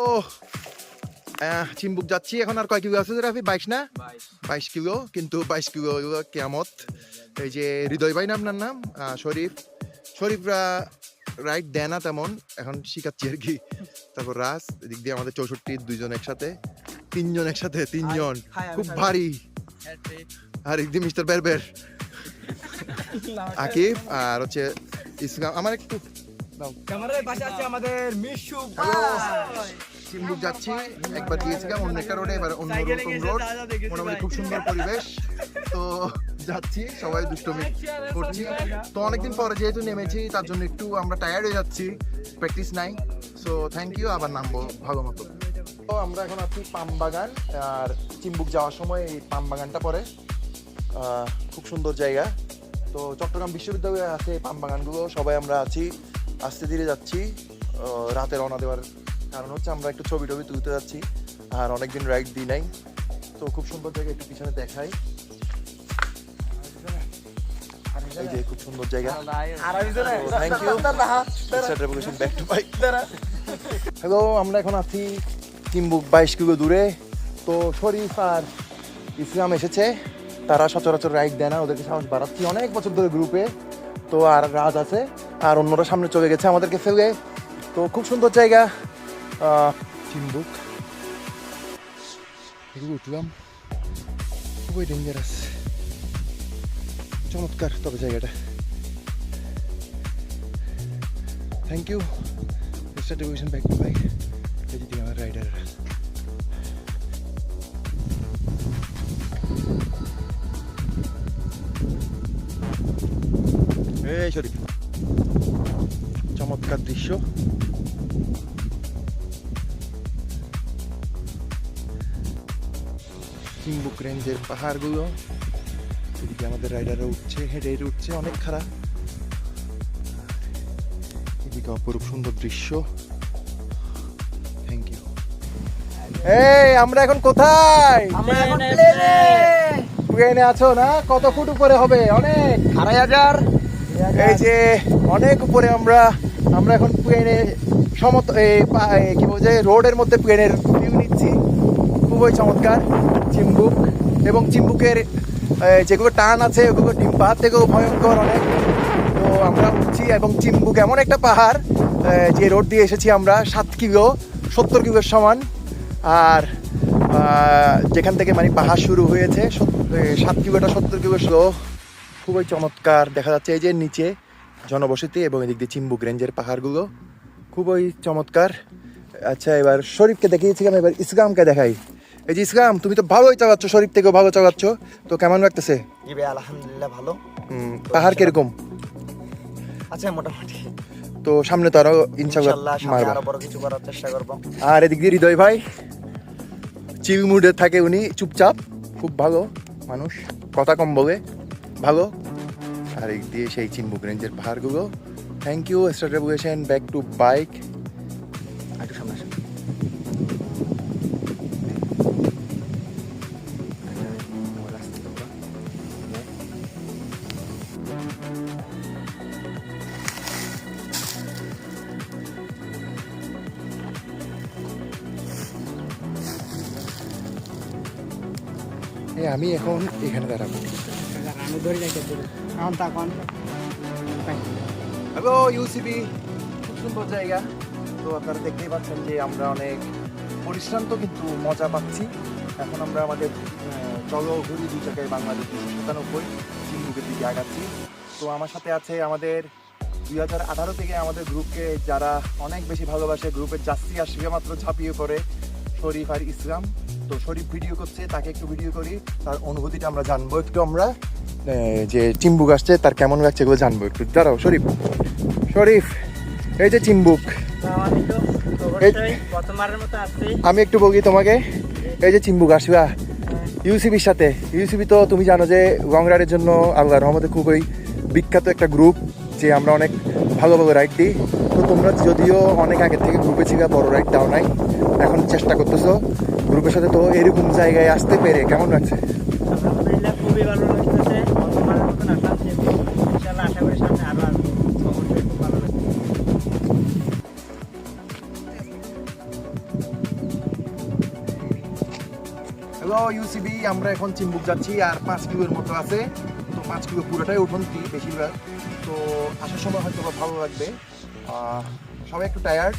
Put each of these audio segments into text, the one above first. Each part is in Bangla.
ও চিম্বুক যাচ্ছি। এখন আর কয় কিলো আছে রাফি? বাইশ না? বাইশ। কিলো কিন্তু বাইশ কিলো কেমত এই যে হৃদয় ভাই নাম? আহ, শরীফ। শরীফরা রাইট দেয় না তেমন এখন শিখাচ্ছি আর কি। তারপর রাস এদিক দিয়ে আমাদের চৌষট্টি দুইজন একসাথে তিনজন একসাথে তিনজন। খুব ভারী। আর এদিক দিয়ে মিস্টার বেরবের আকিব আর হচ্ছে ইসলাম। আমার একটু ক্যামেরার পাশে আছে আমাদের মিশু চিম্বুক যাচ্ছি একবার গিয়েছিলাম অন্য একটা রোডে এবার অন্য রকম রোড মোটামুটি খুব সুন্দর পরিবেশ। তো যাচ্ছি সবাই দুষ্টমি করছি। তো অনেকদিন পরে যেহেতু নেমেছি তার জন্য একটু আমরা টায়ার্ড হয়ে যাচ্ছি। প্র্যাকটিস নাই। সো থ্যাংক ইউ আবার নামবো ভালো মতো। তো আমরা এখন আছি পাম বাগান আর চিম্বুক যাওয়ার সময় এই পাম বাগানটা পরে খুব সুন্দর জায়গা। তো চট্টগ্রাম বিশ্ববিদ্যালয়ে আছে এই পাম বাগানগুলো সবাই আমরা আছি আস্তে ধীরে যাচ্ছি। রাতে রওনা দেওয়ার কারণ হচ্ছে আমরা একটু ছবি টবি তুলতে যাচ্ছি, আর অনেকদিন রাইড দিই নাই। তো খুব সুন্দর জায়গা একটু পিছনে দেখাই। খুব সুন্দর জায়গা। থ্যাংক ইউ হ্যালো আমরা এখন বাইশ কিলো দূরে। তো আর ইসলাম এসেছে। তারা সচরাচর রাইড দেয় না, ওদেরকে সাহস বাড়াচ্ছি। অনেক বছর ধরে গ্রুপে তো আর রাজ আছে, আর অন্যরা সামনে চলে গেছে আমাদেরকে ফেলে। তো খুব সুন্দর জায়গা। চিম্বুক এগুলো উঠলাম খুবই ডেঞ্জারাস চমৎকার, তবে জায়গাটা। Thank you mister division back to bike এই যে আমার রাইডার এই শরীফ চমৎকার দৃশ্য। চিম্বুক রেঞ্জের পাহাড়গুলো এদিকে আমাদের রাইডাররা উঠছে হেঁটে হেঁটে উঠছে অনেক খারাপ। এদিকে অপরূপ সুন্দর দৃশ্য। থ্যাংক ইউ এই আমরা এখন কোথায়? আমরা এখন প্লেনে ট্রেনে আছো না? কত ফুট উপরে হবে? অনেক। আড়াই হাজার। এই যে অনেক উপরে আমরা আমরা এখন প্লেনে সমত এই কি বলছে রোডের মধ্যে প্লেনের ভিউ নিচ্ছি। খুবই চমৎকার চিম্বুক এবং চিম্বুকের যেগুলো টান আছে, ওগুলো ডিম পাহাড় থেকেও ভয়ঙ্কর অনেক। তো আমরা উঠছি এবং চিম্বুক এমন একটা পাহাড় যে রোড দিয়ে এসেছি আমরা, সাত কিলো, সত্তর কিলোর সমান। আর যেখান থেকে মানে পাহাড় শুরু হয়েছে, সাত কিলোটা সত্তর কিলো স্লো খুবই চমৎকার দেখা যাচ্ছে এই যে নিচে জনবসতি এবং এদিক দিয়ে চিম্বুক রেঞ্জের পাহাড়গুলো। খুবই চমৎকার। আচ্ছা এবার শরীফকে দেখিয়েছিলাম, এবার ইসলামকে দেখাই। এই যে ইসলাম তুমি তো ভালোই চালাচ্ছ শরীর থেকেও ভালো চালাচ্ছ। তো কেমন লাগতেছে? জি ভাই আলহামদুলিল্লাহ ভালো। পাহাড় কীরকম? আছে মোটামুটি। তো সামনে তো আরও ইনশাআল্লাহ সামনে আরও বড় কিছু করার চেষ্টা করব। আর এদিক দিয়ে হৃদয় ভাই চিল মুডে থাকে উনি চুপচাপ খুব ভালো মানুষ কথা কম বলে ভালো। আর এদিক দিয়ে সেই চিনবুক রেঞ্জের পাহাড়গুলো। Thank you star revolution back to bike আমি এখন এখানে দাঁড়াবো। আমি হ্যালো ইউসিবি খুব সুন্দর জায়গা। তো আপনারা দেখতেই পাচ্ছেন যে আমরা অনেক পরিশ্রান্ত কিন্তু মজা পাচ্ছি। এখন আমরা আমাদের চলো ঘুরি দুই জায়গায় বাংলাদেশ দুশো সাতানব্বই চিম্বুকের দিকে আগাচ্ছি। তো আমার সাথে আছে আমাদের দুই হাজার আঠারো থেকে আমাদের গ্রুপকে যারা অনেক বেশি ভালোবাসে, গ্রুপের যাত্রী আর মাত্র ঝাঁপিয়ে পড়ে, শরীফ আর ইসলাম। তো শরীফ ভিডিও করছে, তাকে একটু ভিডিও করি। তার অনুভূতিটা আমরা জানব একটু আমরা। যে চিম্বুক আসছে, তার কেমন লাগছে এগুলো জানব একটু। দাঁড়াও, শরীফ। শরীফ, এই যে চিম্বুক আমি একটু বলি তোমাকে, এই যে চিম্বুক আসবা ইউসিবির সাথে। ইউসিবি তো তুমি জানো যে গংরারের জন্য আল্লাহ রহমতে খুবই বিখ্যাত একটা গ্রুপ যে আমরা অনেক ভালো ভালো রাইড দিই। তো তোমরা যদিও অনেক আগে থেকে গ্রুপে ছিল, বড় রাইড দাও নাই। এখন চেষ্টা করতেছো। গ্রুপের সাথে তো এরকম জায়গায় আসতে পেরে কেমন লাগছে? খুবই ভালো সামনে খুব ভালো লাগছে হ্যালো ইউসিবি আমরা এখন চিম্বুক যাচ্ছি আর পাঁচ কিলোর মতো আছে। তো পাঁচ কিলো পুরোটাই উঠন্তি বেশিরভাগ? তো আসার সময় হয়তো ভালো লাগবে। সবাই একটু টায়ার্ড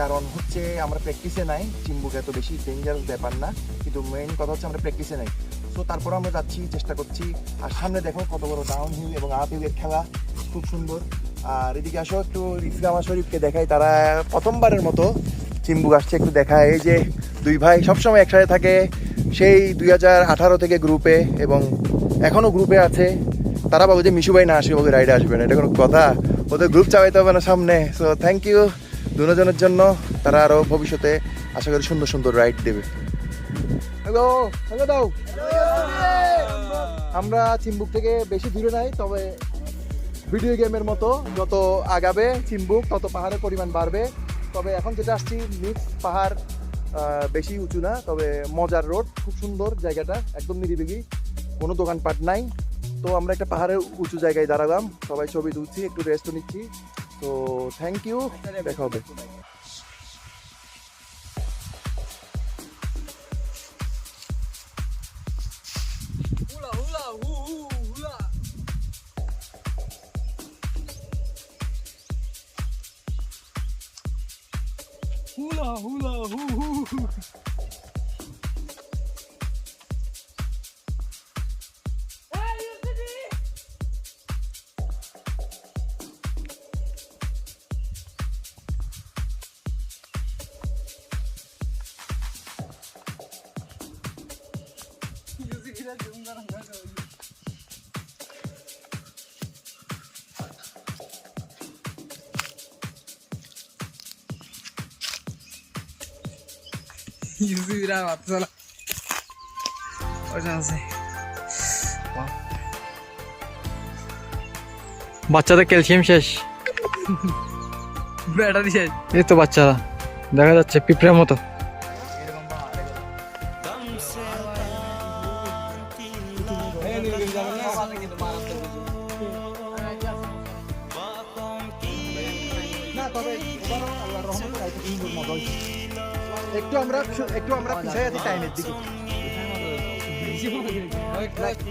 কারণ হচ্ছে আমরা প্র্যাকটিসে নাই চিম্বুক এত বেশি ডেঞ্জারাস ব্যাপার না, কিন্তু মেইন কথা হচ্ছে আমরা প্র্যাকটিসে নাই। তো তারপর আমরা যাচ্ছি, চেষ্টা করছি, আর সামনে দেখো কত বড় ডাউন হিল এবং আপ হিলের খেলা, খুব সুন্দর। আর এদিকে আসো, একটু ইসলামা শরীফকে দেখাই, তারা প্রথমবারের মতো চিম্বুক আসছে, একটু দেখায় এই যে দুই ভাই সবসময় একসাথে থাকে, সেই দুই হাজার আঠারো থেকে গ্রুপে এবং এখনও গ্রুপে আছে। তারা ভাবো যে মিশু ভাই না আসবে বাবু রাইডে আসবে না, এটা কোনো কথা, ওদের গ্রুপ চালাইতে হবে না সামনে সো থ্যাংক ইউ দুজনের জন্য তারা আরও ভবিষ্যতে আশা করি সুন্দর সুন্দর রাইড দেবে। হ্যালো হ্যালো দাও। আমরা চিম্বুক থেকে বেশি দূরে নাই, তবে ভিডিও গেমের মতো যত আগাবে চিম্বুক তত পাহাড়ের পরিমাণ বাড়বে। তবে এখন যেটা আসছি মিক্স পাহাড় বেশি উঁচু না, তবে মজার রোড খুব সুন্দর জায়গাটা, একদম নিরিবিলি, কোনো দোকানপাট নাই। তো আমরা একটা পাহাড়ের উঁচু জায়গায় দাঁড়ালাম, সবাই ছবি তুলছি, একটু রেস্টও নিচ্ছি। তো থ্যাংক ইউ দেখা হবে ওটা আছে বাচ্চাদের ক্যালসিয়াম শেষ। ব্যাটারি শেষ। এই তো বাচ্চারা দেখা যাচ্ছে পিঁপড়ের মতো। একটু আমরা একটু আমরা পিছিয়ে আছি টাইমের দিকে।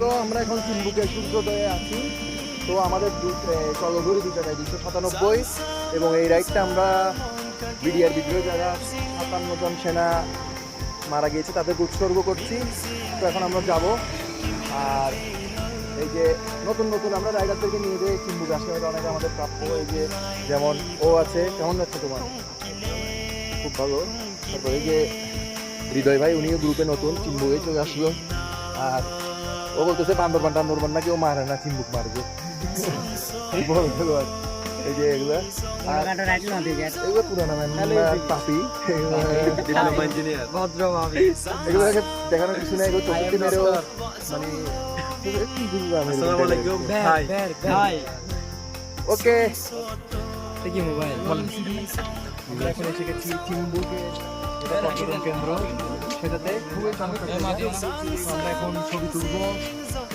তো আমরা এখন চিম্বুকে সূর্যোদয়ে আছি। তো আমাদের চলগুড়ি দু জায়গায় দুশো সাতানব্বই। এবং এই রাইডটা আমরা বিডিআর বিদ্রোহ যারা সাতান্ন জন সেনা মারা গিয়েছে তাদেরকে উৎসর্গ করছি। তো এখন আমরা যাব। আর এই যে নতুন নতুন আমরা রাইডারদেরকে নিয়ে যাই চিম্বুক আসলে এটা অনেক আমাদের প্রাপ্য এই যে যেমন ও আছে কেমন যাচ্ছে তোমার? খুব ভালো। তারপর এই যে হৃদয় ভাই উনিও গ্রুপে নতুন চিম্বুকে চলে আসলো। আর ও বলতেছে বান্দরবান টান্দরবান নাকি ও মারে না চিম্বুক মারবে এই যে এগুলো। আর এগুলো পুরানো পাপি। ভদ্র এগুলো দেখানোর কিছু নেই এগুলো চোখে মেরেও মানে ভাই ভাই ওকে কি মোবাইল আমরা এখন এসে গেছি চিম্বুকে এটা পর্যটন কেন্দ্র সেটাতে খুবই আমরা এখন ছবি তুলবো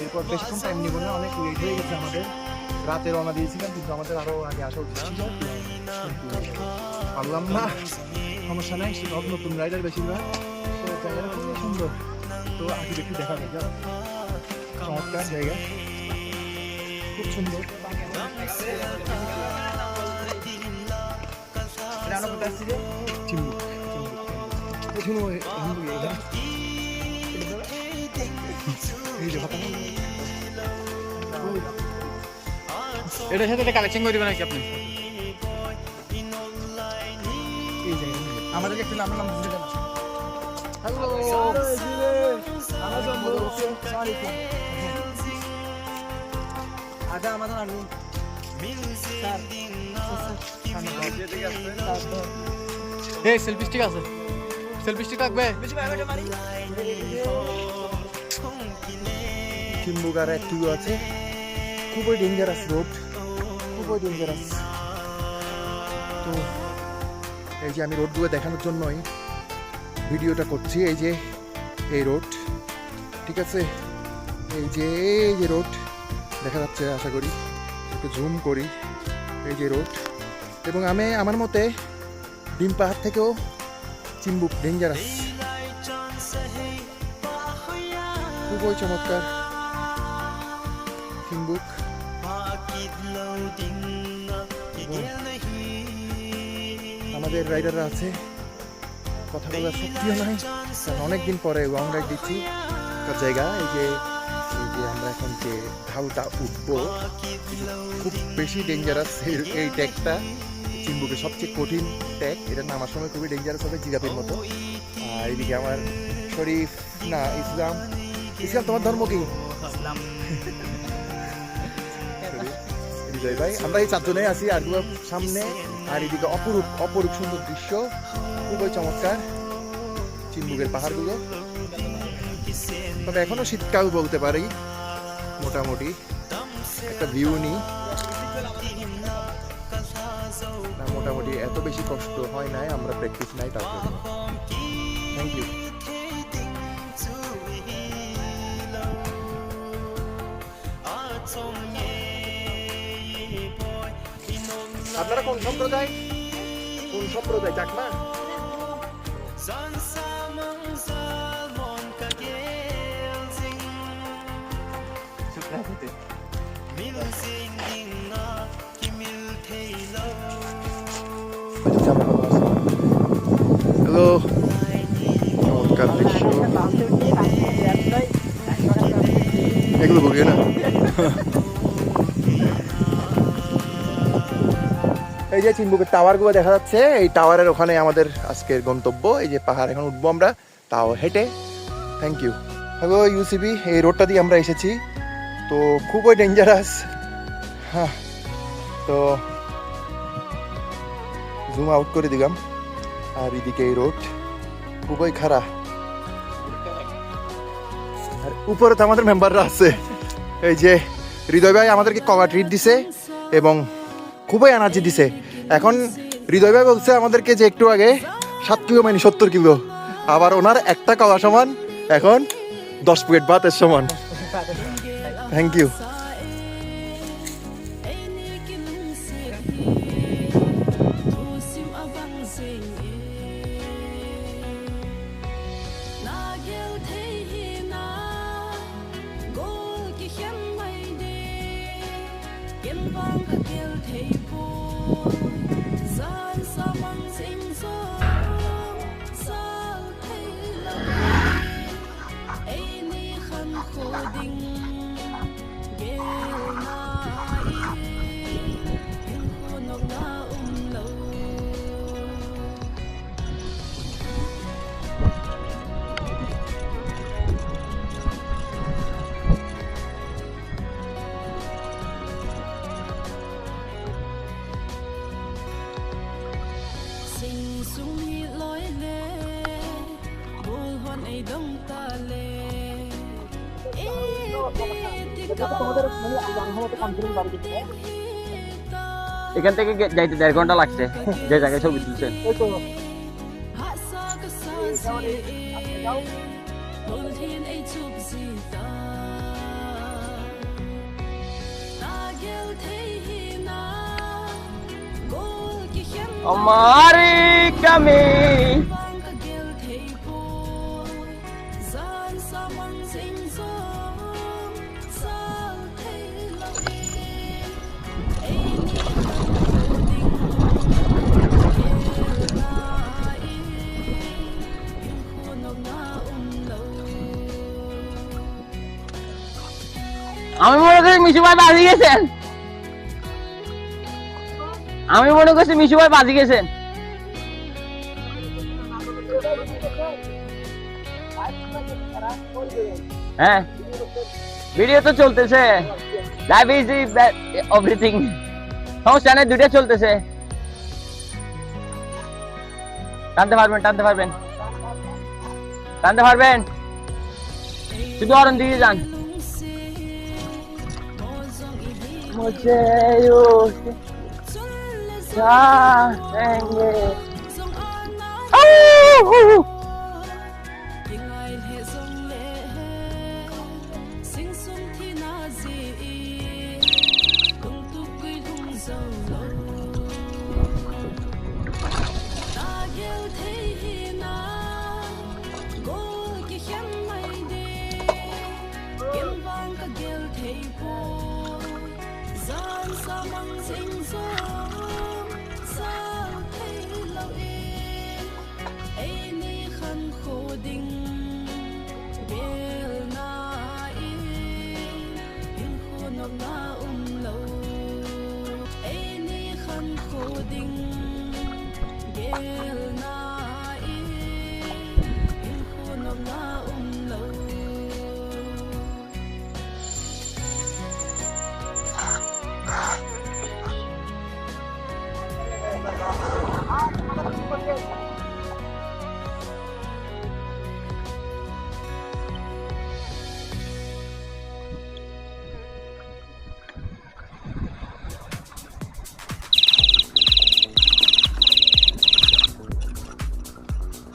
এরপর বেশিক্ষণ টাইম নিব না অনেক লেট হয়ে গেছে আমাদের রাতে রওনা দিয়েছিলাম কিন্তু আমাদের আরও আগে আসা উচিত পারলাম না সমস্যা নাই সব নতুন রাইডার বেশিরভাগ তো জায়গাটা খুবই সুন্দর তো আগে একটু দেখা যায়। চমৎকার জায়গা খুব সুন্দর। চিম্বুক এখনও হিন্দু এখানে এই যে কথা এটার সাথে এটা কালেকশন করে দিবেন নাকি আপনি? এই যে আমাদেরকে একটু নাম নাম হ্যালো আমাদের আলু এই সেলফি স্টিক আছে। সেলফি স্টিক রাখবে। চিম্বুক আর একটু আছে খুবই ডেঞ্জারাস রোড খুবই ডেঞ্জারাস তো এই যে আমি রোডগুলো দেখানোর জন্যই ভিডিওটা করছি এই যে এই রোড ঠিক আছে? এই যে এই যে রোড দেখা যাচ্ছে, আশা করি। একটু জুম করি, এই যে রোড এবং আমি, আমার মতে, ডিম পাহাড় থেকেও চিম্বুক ডেঞ্জারাস খুবই চমৎকার চিম্বুক। আমাদের রাইডাররা আছে। কথা বলার শক্তিও নাই। কারণ অনেকদিন পরে ওয়াং রাইড দিচ্ছি। জায়গা, এই যে যে ঢালটা উঠবো খুব বেশি ডেঞ্জারাস এই ট্যাগটা চিম্বুকের সবচেয়ে কঠিন ট্যাগ এটা নামার সময় খুবই ডেঞ্জারাস হবে জিরাপের মতো। আর এদিকে আমার শরীফ না ইসলাম। ইসলাম তোমার ধর্ম কি? ইসলাম। বিজয় ভাই আমরা এই চারজনে আছি আর সামনে। আর এদিকে অপরূপ অপরূপ সুন্দর দৃশ্য খুবই চমৎকার চিম্বুকের পাহাড়গুলো। তবে এখনও শীতকাল বলতে পারি। মোটামুটি একটা ভিউ নি না, মোটামুটি এত বেশি কষ্ট হয় নাই, আমরা প্র্যাকটিস নাই তার জন্য। থ্যাংক ইউ আপনারা কোন সম্প্রদায়? কোন সম্প্রদায়? চাকমা? হ্যালো চমৎকার দৃশ্য। এগুলো বলিও না। এই যে চিনবুকের টাওয়ারগুলো দেখা যাচ্ছে, এই টাওয়ারের ওখানে আমাদের আজকের গন্তব্য। এই যে পাহাড়, এখন উঠবো আমরা, তাও হেঁটে। থ্যাংক ইউ হ্যালো ইউসিবি এই রোডটা দিয়ে আমরা এসেছি। তো খুবই ডেঞ্জারাস হ্যাঁ তো জুম আউট করে দিলাম। আর এদিকে এই রোড খুবই খারাপ আর উপরে তো আমাদের মেম্বাররা আছে। এই যে হৃদয় ভাই আমাদেরকে কভার ট্রিট দিছে এবং খুবই এনার্জি দিছে। এখন হৃদয় ভাই বলছে আমাদেরকে যে একটু আগে সাত কিলো মানে সত্তর কিলো। আবার ওনার একটা কওয়া সমান, এখন দশ প্লেট ভাতের সমান। থ্যাংক ইউ এখান থেকে যাইতে দেড় ঘণ্টা লাগছে। যে জায়গায় ছবি তুলছেন Ha sa আমি মনে করি মিশু ভাই বাজি গেছেন। আমি মনে করছি মিশু ভাই বাজি গেছেন। হ্যাঁ ভিডিও তো চলতেছে। লাইভ ইজ এভরিথিং সমস্যা নেই দুইটা চলতেছে। টানতে পারবেন টানতে পারবেন। টানতে পারবেন। শুধু অরণ দিয়ে যান। मुझे चाहेंगे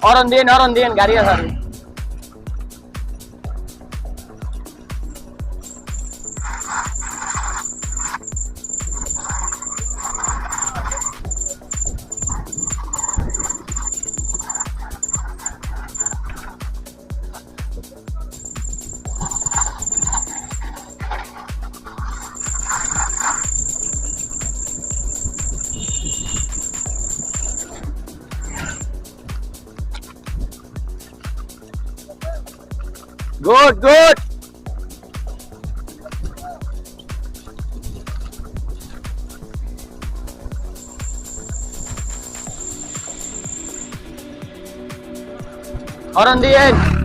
और अंधेन और अंधेन गाड़ी है sir. Good, good. Or on the end.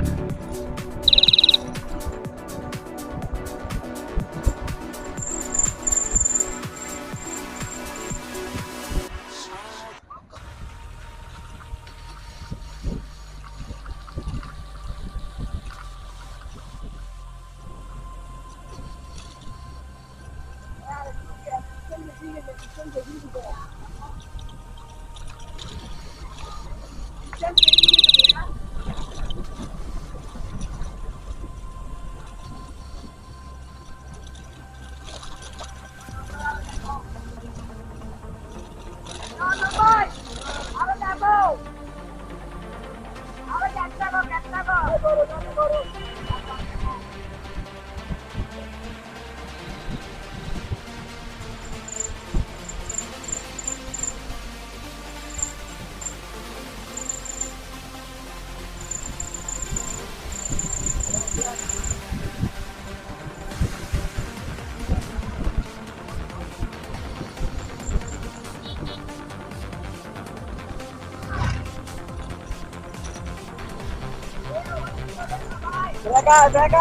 Horn দিন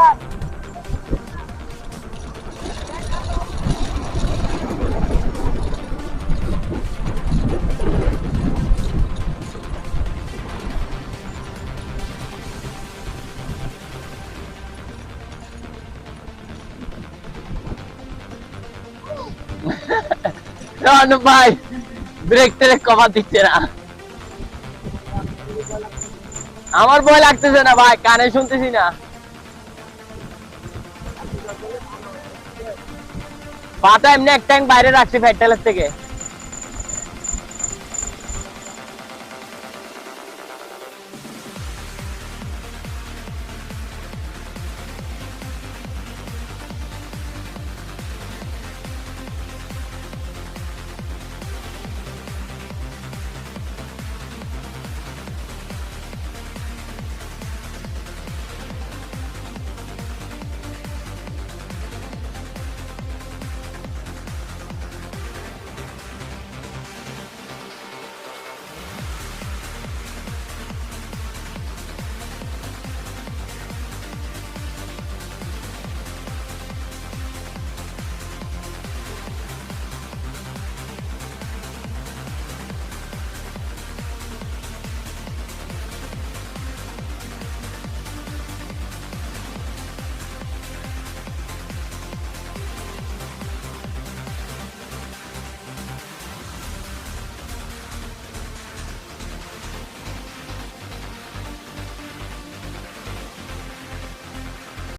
রানু ভাই ব্রেক টেরে কভার দিচ্ছে না। আমার ভয় লাগতেছে না ভাই, কানে শুনতেছি না। পাতা এমনি এক ট্যাঙ্ক বাইরে রাখছি ফ্যাটেলের থেকে।